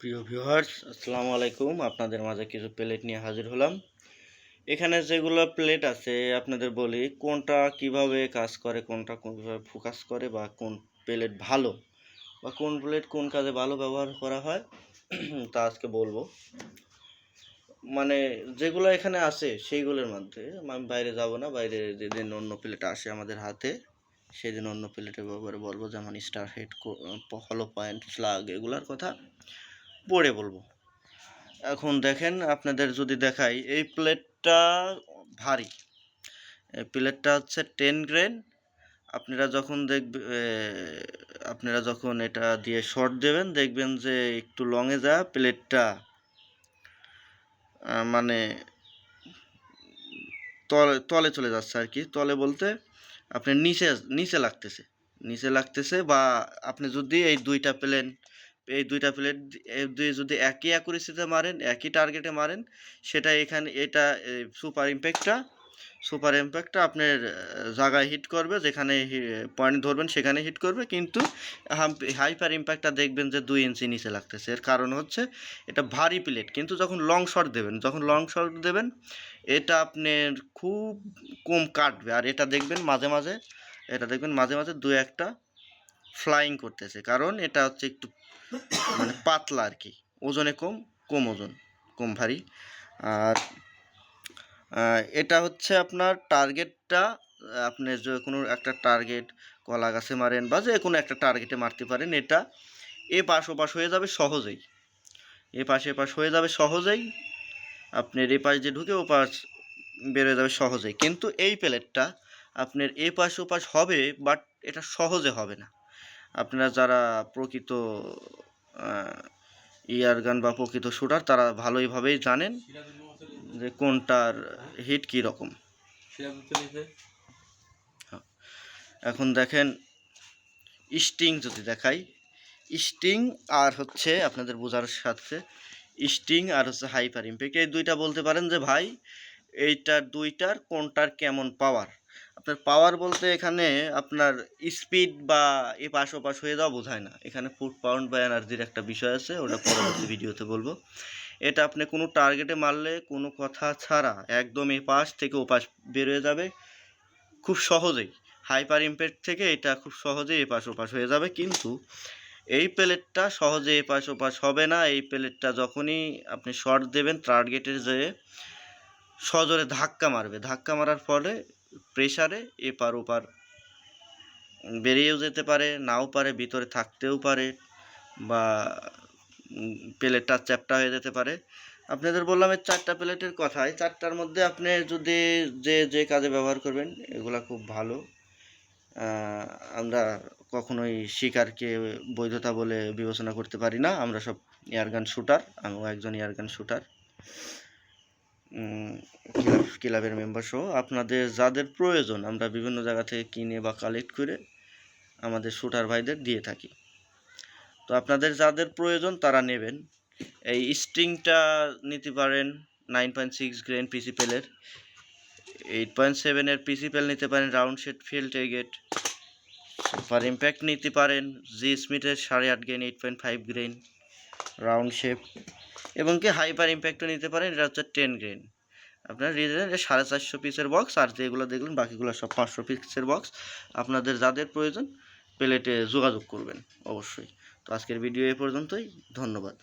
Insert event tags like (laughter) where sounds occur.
প্রিয় ভিউয়ার্স আসসালামু আলাইকুম। আপনাদের মাঝে কিছু প্লেট নিয়ে হাজির হলাম। এখানে যেগুলো প্লেট আছে, আপনাদের বলি কোনটা কীভাবে কাজ করে, কোনটা কোনভাবে ফোকাস করে, বা কোন প্লেট ভালো, বা কোন প্লেট কোন কাজে ভালো ব্যবহার করা হয়, (clears throat) তা আজকে বলব। মানে যেগুলো এখানে আছে, সেইগুলোর মধ্যে আমি বাইরে যাব না, বাইরে যেদিন অন্য প্লেট আসে আমাদের হাতে, সেদিন অন্য প্লেটের ব্যাপারে বলব, যেমন স্টার হেড হলো পয়েন্ট স্লাগ এগুলার কথা। পড়ে বলব। এখন দেখেন আপনাদের যদি দেখাই, এই প্লেটটা ভারী। এই প্লেটটা হচ্ছে টেন গ্রেন। আপনারা যখন দেখবে আপনারা যখন এটা দিয়ে শর্ট দেবেন, দেখবেন যে একটু লংয়ে যা প্লেটটা মানে তলে তলে চলে যাচ্ছে আর কি। তলে বলতে আপনি নিচে নিচে লাগতেছে। নিচে লাগতেছে বা আপনি যদি এই দুইটা প্লেন এই দুইটা প্লেট দিয়ে যদি একই অ্যাকুরেসিতে মারেন, একই টার্গেটে মারেন, সেটা এখানে এটা সুপার ইম্প্যাক্টটা সুপার ইম্প্যাক্টটা আপনার জায়গায় হিট করবে, যেখানে পয়েন্ট ধরবেন সেখানে হিট করবে, কিন্তু হাইপার ইম্প্যাক্টটা দেখবেন যে দুই ইঞ্চি নিচে লাগতেছে। এর কারণ হচ্ছে এটা ভারী প্লেট কিন্তু যখন লং শট দেবেন, যখন লং শট দেবেন, এটা আপনার খুব কম কাটবে। আর এটা দেখবেন মাঝে মাঝে, এটা দেখবেন মাঝে মাঝে দু একটা ফ্লাইং করতেছে। কারণ এটা হচ্ছে একটু মানে পাতলা আর কি ওজনে কম কম ওজন, কম ভারী। আর এটা হচ্ছে আপনার টার্গেটটা, আপনি যে কোনো একটা টার্গেট, কলা গাছে মারেন বা যে কোনো একটা টার্গেটে মারতে পারেন, এটা এ পাশ ও পাশ হয়ে যাবে সহজেই। এ পাশ এ পাশ হয়ে যাবে সহজেই, আপনার এ পাশ যে ঢুকে ও পাশ বেরোয় যাবে সহজেই। কিন্তু এই প্লেটটা আপনার এ পাশ ও পাশ হবে বাট এটা সহজে হবে না। আপনারা যারা প্রকৃত ইয়ার গান বা প্রকৃত শুটার, তারা ভালোইভাবেই জানেন যে কোনটার হিট কী রকম এখন দেখেন স্টিং যদি দেখাই, স্টিং আর হচ্ছে আপনাদের বোঝার সাথে স্টিং আর হচ্ছে হাইপার ইম্প্যাক্ট। এই দুইটা বলতে পারেন যে ভাই, এইটার দুইটার কোনটার কেমন পাওয়ার আপনার পাওয়ার বলতে এখানে আপনার স্পিড বা এ পাশ ও পাশ হয়ে যাওয়া বোঝায় না। এখানে ফুট পাউন্ড বা এনার্জির একটা বিষয় আছে ওটা পরবর্তী (coughs) ভিডিওতে বলব। এটা আপনি কোনো টার্গেটে মারলে কোনো কথা ছাড়া একদম এ পাশ থেকে ও পাশ বেরোয় যাবে। খুব সহজেই হাইপার ইম্প্যাক্ট থেকে এটা খুব সহজেই এপাশ ওপাশ হয়ে যাবে। কিন্তু এই প্লেটটা সহজে এপাশ ওপাশ হবে না। এই প্লেটটা যখনই আপনি শর্ট দেবেন টার্গেটের যেয়ে সজোরে ধাক্কা মারবে। ধাক্কা মারার ফলে প্রেশারে এপার ওপার বেরিয়েও যেতে পারে, নাও পারে, ভিতরে থাকতেও পারে বা প্লেটটা চ্যাপটা হয়ে যেতে পারে। আপনাদের বললাম এই চারটা প্লেটের কথাই, চারটার মধ্যে আপনি যদি যে যে কাজে ব্যবহার করবেন, এগুলা খুব ভালো। আমরা কখনোই শিকারকে বৈধতা বলে বিবেচনা করতে পারি না, আমরা সব এয়ারগান শুটার আমিও একজন এয়ারগান শুটার ক্লাব ক্লাবের মেম্বার সহ আপনাদের যাদের প্রয়োজন, আমরা বিভিন্ন জায়গা থেকে কিনে বা কালেক্ট করে আমাদের শুটার ভাইদের দিয়ে থাকি। তো আপনাদের যাদের প্রয়োজন, তারা নেবেন। এই স্ট্রিংটা নিতে পারেন নাইন পয়েন্ট সিক্স গ্রেন পিসিপেলের এইট পয়েন্ট সেভেনের পিসিপেল নিতে পারেন রাউন্ড শেড ফিল্ড এগেট সুপার ইম্প্যাক্ট নিতে পারেন জি স্মিথের সাড়ে আট grain eight point five grain round shape এবং কি হাইপার ইম্প্যাক্টও নিতে পারেন। এটা হচ্ছে টেন গ্রেন। আপনার রিজেন সাড়ে চারশো পিসের বক্স আর যেগুলো দেখলেন, বাকিগুলো সব পাঁচশো পিসের বক্স আপনাদের যাদের প্রয়োজন প্লেটে যোগাযোগ করবেন, অবশ্যই। তো আজকের ভিডিও এ পর্যন্তই। ধন্যবাদ।